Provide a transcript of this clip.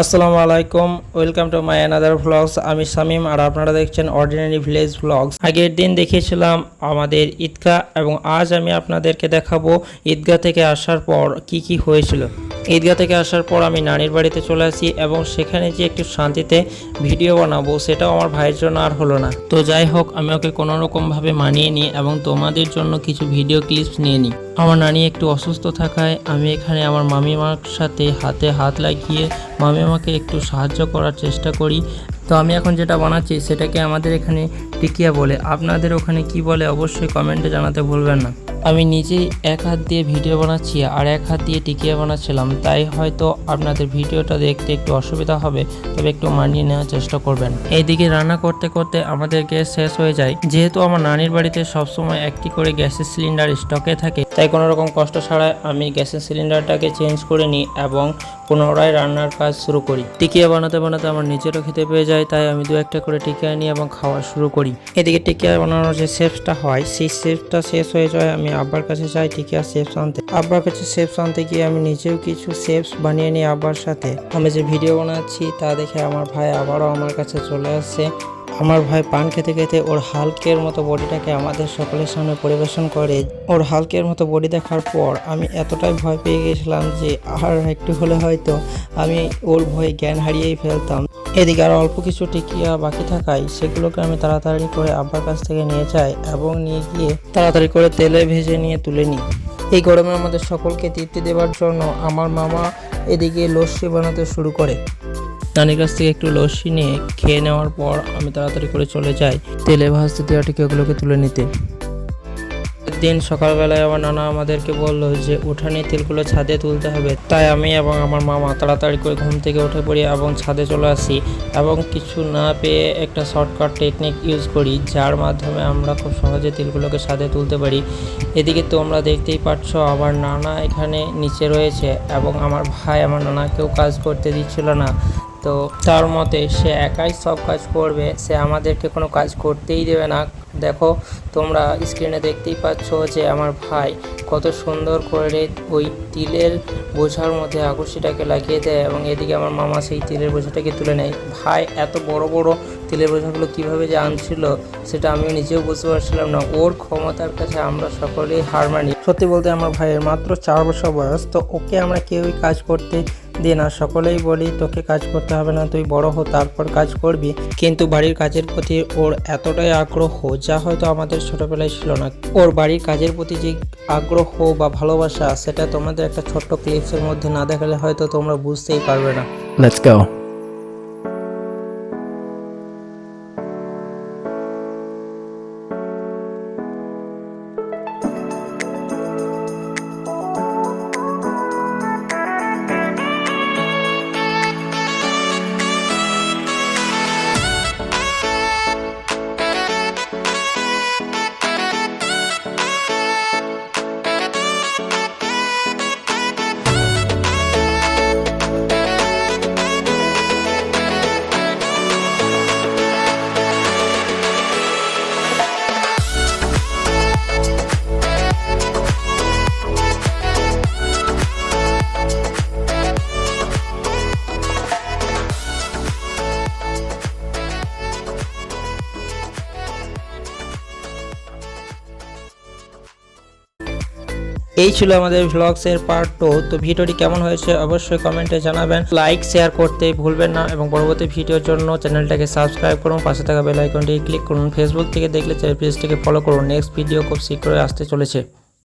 আসসালামু আলাইকুম welcome to my another vlogs আমি শামিম, আর আপনারা দেখছেন অর্ডিনারি ভিলেজ ভ্লগস আগের দিন দেখিয়েছিলাম আমাদের ঈদগাহ, এবং আজ আমি আপনাদেরকে দেখাবো ঈদগাহ থেকে আসার পর কি কি হয়েছিল। ঈদগাহ থেকে আসার পর আমি নানির বাড়িতে চলে আসি এবং সেখানে যে একটু শান্তিতে ভিডিও বানাবো সেটাও আমার ভাইয়ের জন্য আর হলো না। তো যাই হোক, আমি ওকে কোনো রকমভাবে মানিয়ে নিই এবং তোমাদের জন্য কিছু ভিডিও ক্লিপস নিয়ে নিই। আমার নানি একটু অসুস্থ থাকায় আমি এখানে আমার মামিমার সাথে হাতে হাত লাগিয়ে মামিমাকে একটু সাহায্য করার চেষ্টা করি তো আমি এখন যেটা বানাচ্ছি সেটাকে আমাদের এখানে টিকিয়া বলে। আপনাদের ওখানে কি বলে অবশ্যই কমেন্টে জানাতে ভুলবেন না। আমি নিজেই এক হাত দিয়ে ভিডিও বানাচ্ছি আর এক হাত দিয়ে টিকিয়া বানাচ্ছিলাম। তাই হয়তো আপনাদের ভিডিওটা দেখতে একটু অসুবিধা হবে, তবে একটু মানিয়ে নেওয়ার চেষ্টা করবেন। এইদিকে রান্না করতে করতে আমাদের গ্যাস শেষ হয়ে যায়। যেহেতু আমার নানির বাড়িতে সবসময় একটি করে গ্যাসের সিলিন্ডার স্টকে থাকে, তাই কোনো রকম কষ্ট ছাড়াই আমি গ্যাসের সিলিন্ডারটাকে চেঞ্জ করে নিই এবং পুনরায় রান্নার কাজ শুরু করি। টিকিয়া বানাতে বানাতে আমার নিজেরও খেতে পেয়ে যায়। তাই আমি দু একটা করে টিকিয়া নিই এবং খাওয়া শুরু করি। এদিকে টিকিয়া বানানোর যে শেপটা হয়, সেই শেপটা শেষ হয়ে যায়, আমি আব্বার কাছে যাই টিকিয়া শেপস আনতে। আব্বার কাছে শেপস আনতে গিয়ে আমি নিজেও কিছু শেপস বানিয়ে নিই আব্বার সাথে। আমি যে ভিডিও বানাচ্ছি, তা দেখে আমার ভাই আবারও আমার কাছে চলে আসছে আমার ভাই পান খেতে খেতে ওর হালকের মতো বডিটাকে আমাদের সকলের সামনে পরিবেশন করে। ওর হালকের মতো বডি দেখার পর আমি এতটাই ভয় পেয়ে গেছিলাম যে, আর একটু হলে হয়তো আমি ওর ভয়ে জ্ঞান হারিয়েই ফেলতাম। এদিকে আর অল্প কিছু টিকিয়া বাকি থাকায় সেগুলোকে আমি তাড়াতাড়ি করে আব্বার কাছ থেকে নিয়ে যাই এবং নিয়ে গিয়ে তাড়াতাড়ি করে তেলে ভেজে নিয়ে তুলে নিই। এই গরমের মধ্যে সকলকে তৃপ্তি দেওয়ার জন্য আমার মামা এদিকে লস্যি বানাতে শুরু করে। নানির কাছ থেকে একটু লস্যি নিয়ে খেয়ে নেওয়ার পর আমি তাড়াতাড়ি করে চলে যাই তেলে ভাজতে দেওয়া টিকিয়াগুলোকে তুলে নিতে। দিন সকালবেলায় আমার নানা আমাদেরকে বলল যে, উঠানে তেলগুলো ছাদে তুলতে হবে। তাই আমি এবং আমার মামা তাড়াতাড়ি করে ঘুম থেকে উঠে পড়ি এবং ছাদে চলে আসি এবং কিছু না পেয়ে একটা শর্টকাট টেকনিক ইউজ করি, যার মাধ্যমে আমরা খুব সহজে তেলগুলোকে ছাদে তুলতে পারি। এদিকে তোমরা দেখতেই পাচ্ছ, আমার নানা এখানে নিচে রয়েছে এবং আমার ভাই আমার নানাকেও কাজ করতে দিচ্ছিল না। তো তার মতে সে একাই সব কাজ করবে, সে আমাদেরকে কোনো কাজ করতেই দেবে না। দেখো, তোমরা স্ক্রিনে দেখতেই পাচ্ছ যে আমার ভাই কত সুন্দর করে ওই তিলের বোঝার মধ্যে আকর্ষিটাকে লাগিয়ে দেয় এবং এদিকে আমার মামা সেই তিলের বোঝাটাকে তুলে নেয়। ভাই, এত বড় বড় তিলের বোঝাগুলো কীভাবে যে আনছিল, সেটা আমিও নিজেও বুঝতে পারছিলাম না। ওর ক্ষমতার কাছে আমরা সকলেই হার মানি। সত্যি বলতে আমার ভাইয়ের মাত্র চার বছর বয়স, তো ওকে আমরা কেউই কাজ করতে দিই না, সকলেই বলি তোকে কাজ করতে হবে না, তুই বড় হো, তারপর কাজ করবি। কিন্তু বাড়ির কাজের প্রতি ওর এতটাই আগ্রহ, যা হয়তো আমাদের ছোটবেলায় ছিল না। ওর বাড়ির কাজের প্রতি যে আগ্রহ বা ভালোবাসা, সেটা তোমাদের একটা ছোট্ট ক্লিপসের মধ্যে না দেখালে হয়তো তোমরা বুঝতেই পারবে না। Let's go. এই ছিল আমাদের ভ্লগসের পার্ট টু তো ভিডিওটি কেমন হয়েছে অবশ্যই কমেন্টে জানাবেন। লাইক শেয়ার করতে ভুলবেন না এবং পরবর্তী ভিডিওর জন্য চ্যানেলটাকে সাবস্ক্রাইব করুন। পাশে থাকা বেল আইকনটি ক্লিক করুন। ফেসবুক থেকে দেখলে পেজটিকে ফলো করুন। নেক্সট ভিডিও খুব শীঘ্রই আসতে চলেছে।